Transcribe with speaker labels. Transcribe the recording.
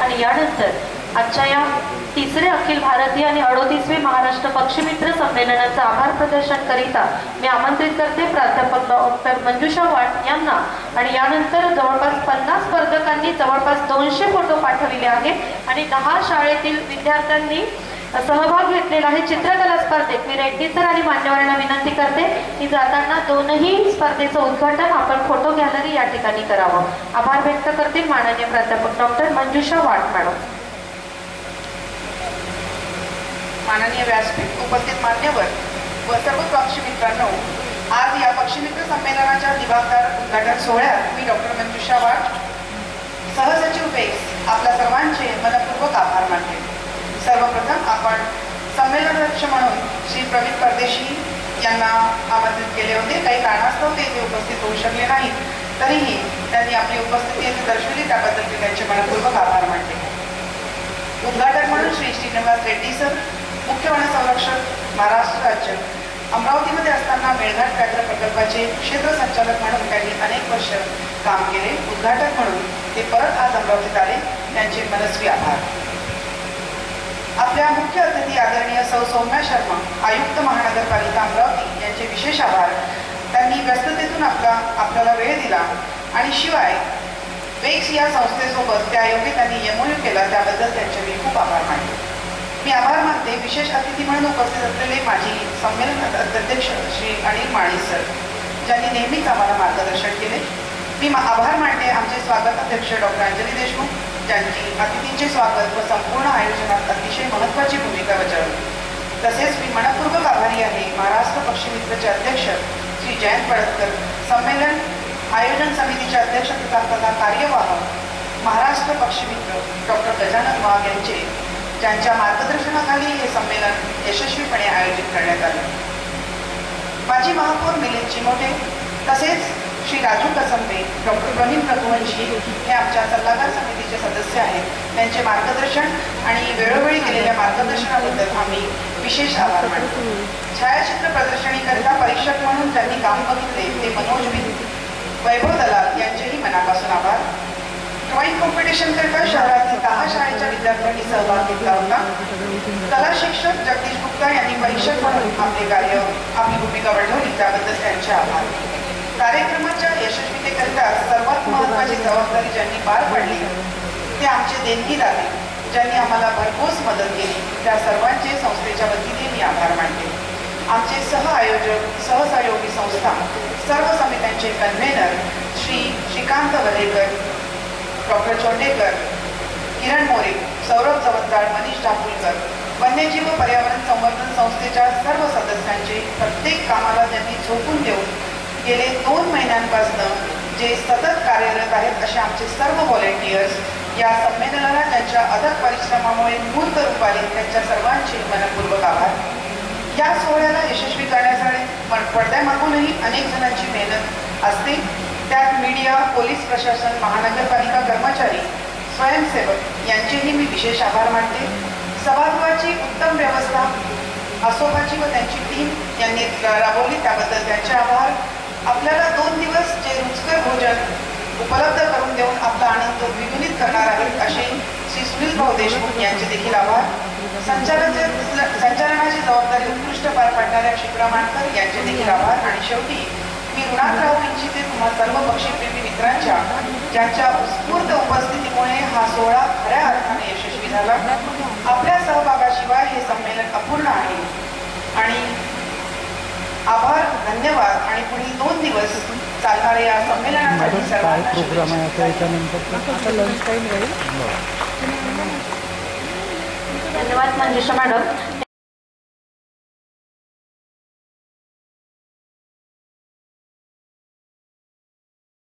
Speaker 1: आणि यानंतर आजच्या या तिसरे अखिल भारतीय आणि अडोतीसवे महाराष्ट्र पक्षमित्र संमेलनाचं आभार प्रदर्शन करिता मी आमंत्रित करते. प्राध्यापक डॉक्टर मंजुषा वाट यांना. आणि यानंतर जवळपास पन्नास स्पर्धकांनी जवळपास दोनशे फोटो पाठविले आहेत. आणि दहा शाळेतील विद्यार्थ्यांनी सहभाग घेतलेला आहे चित्रकला स्पर्धेत. मी रेड्डी सर आणि मान्यवरांना विनंती करते की जाताना दोनही स्पर्धेचं उद्घाटन आपण फोटो गॅलरी या ठिकाणी करावं. आभार व्यक्त करतील माननीय प्राध्यापक डॉक्टर मंजुषा वाट मॅडम.
Speaker 2: माननीय व्यासपीठ उपस्थित मान्यवर व सर्व पक्षी मित्रांनो आज या पक्षीमित्र संमेलनाच्या दिवाकार उद्घाटन सोहळ्यात मी डॉक्टर मंजुषा वाट सहसचिव बेक्स आपल्या सर्वांचे मनपूर्वक आभार मानते. सर्वप्रथम आपण संमेलनाध्यक्ष म्हणून श्री प्रवीण परदेशी यांना आमंत्रित केले होते. काही कारणास्तव ते उपस्थित होऊ शकले नाहीत. तरीही त्यांनी आपली उपस्थिती येथे दर्शवली. त्याबद्दल मी त्यांचे मनपूर्वक आभार मानले उद्घाटक म्हणून श्री श्रीनिवास रेड्डी सर मुख्य वन संरक्षक महाराष्ट्र राज्य. अमरावतीमध्ये असताना मेळघाट व्याघ्र प्रकल्पाचे क्षेत्र संचालक म्हणून त्यांनी अनेक वर्ष काम केले. उद्घाटक म्हणून ते परत आज अमरावतीत आले. त्यांचे मनस्वी आभार. आपल्या मुख्य अतिथी आदरणीय सौ सौम्या शर्मा आयुक्त महानगरपालिका अमरावती यांचे विशेष आभार. त्यांनी व्यस्ततेतून आपला आपल्याला वेळ दिला आणि शिवाय वेक्स या संस्थेसोबत त्यायोगे त्यांनी एमओयू केला त्याबद्दल त्यांचे मी खूप आभार मानले मी आभार मानते विशेष अतिथी म्हणून उपस्थित असलेले माजी संमेलन अध्यक्ष श्री अनिल माळी सर ज्यांनी नेहमीच आम्हाला मार्गदर्शन केले. मी मा- आभार मानते आमचे स्वागत अध्यक्ष डॉक्टर अंजली देशमुख त्यांची अतिथींचे स्वागत व संपूर्ण आयोजनात अतिशय महत्त्वाची भूमिका बजावली. तसेच मी मनपूर्वक आभारी आहे महाराष्ट्र पक्षीमित्रचे अध्यक्ष श्री जयंत पडतकर संमेलन आयोजन समितीचे अध्यक्ष तथा तथा कार्यवाह महाराष्ट्र पक्षमित्र डॉक्टर गजानन वाघ यांचे ज्यांच्या मार्गदर्शनाखाली हे संमेलन यशस्वीपणे आयोजित करण्यात आले. माजी महापौर मिलिंद चिमोटे तसेच श्री राजू कसंबे डॉक्टर प्रवीण रघुवंशी हे आमच्या सल्लागार समितीचे सदस्य आहेत. त्यांचे मार्गदर्शन आणि वेळोवेळी केलेल्या मार्गदर्शनाबद्दल आम्ही विशेष आभार मानतो. छायाचित्र प्रदर्शनीकरिता परीक्षक म्हणून त्यांनी काम बघितले ते मनोज वैभव दलाल यांचेही मनापासून आभार. ड्रॉईंग कॉम्पिटिशन करिता शहरातील दहा शाळेच्या विद्यार्थ्यांनी सहभाग घेतला होता. कला शिक्षक जगदीश गुप्ता यांनी परीक्षक म्हणून आपले कार्य आपली भूमिका वठवली त्याबद्दल त्यांचे आभार. कार्यक्रमाच्या यशस्वीतेकरिता सर्वात महत्त्वाची जबाबदारी ज्यांनी पार पाडली ते आमचे देणगीदाते ज्यांनी आम्हाला भरघोस मदत केली. त्या सर्वांचे संस्थेच्या वतीने मी आभार मानले आमचे सह आयोजक सहसहयोगी संस्था सर्व समित्यांचे कन्व्हेनर श्री श्रीकांत वलेकर डॉक्टर चोंडेकर किरण मोरे सौरभ जवळदार मनीष ठाकूरकर वन्यजीव पर्यावरण संवर्धन संस्थेच्या सर्व सदस्यांचे प्रत्येक कामाला त्यांनी झोकून देऊन गेले दोन महिन्यांपासून जे सतत कार्यरत आहेत असे आमचे सर्व व्हॉलेंटियर्स या संमेलनाला त्यांच्या अथक परिश्रमामुळे मूर्त रूपाने त्यांच्या सर्वांचे मनपूर्वक आभार. या सोहळ्याला यशस्वी करण्यासाठी पण- पडद्यामागूनही अनेक जणांची मेहनत असते. त्यात मीडिया पोलीस प्रशासन महानगरपालिका कर्मचारी स्वयंसेवक यांचेही मी विशेष आभार मानते. सभागृहाची उत्तम व्यवस्था असोबाची व त्यांची टीम यांनी राबवली त्याबद्दल त्यांचे आभार. आपल्याला दोन दिवस जे रुचकर भोजन उपलब्ध करून देऊन आपला आनंद द्विगुणित करणार आहेत असे श्री सुनील भाऊ देशमुख यांचे देखील आभार. संचालनाचे संचालनाची जबाबदारी उत्कृष्ट पार पाडणाऱ्या क्षिप्रा मानकर यांचे देखील आभार. आणि शेवटी मी ऋणात राहू इच्छिते तुम्हा सर्व पक्षीप्रेमी मित्रांच्या ज्यांच्या उत्स्फूर्त उपस्थितीमुळे हा सोहळा खऱ्या अर्थाने यशस्वी झाला. आपल्या सहभागाशिवाय हे संमेलन अपूर्ण आहे. आणि आभार धन्यवाद. आणि पुढील दोन दिवस चालणाऱ्या या संमेलनासाठी सर्वांना
Speaker 3: प्रोग्राम आहे. आता याच्यानंतर? आता लंच टाईम राहील
Speaker 1: धन्यवाद मंजुषा मॅडम.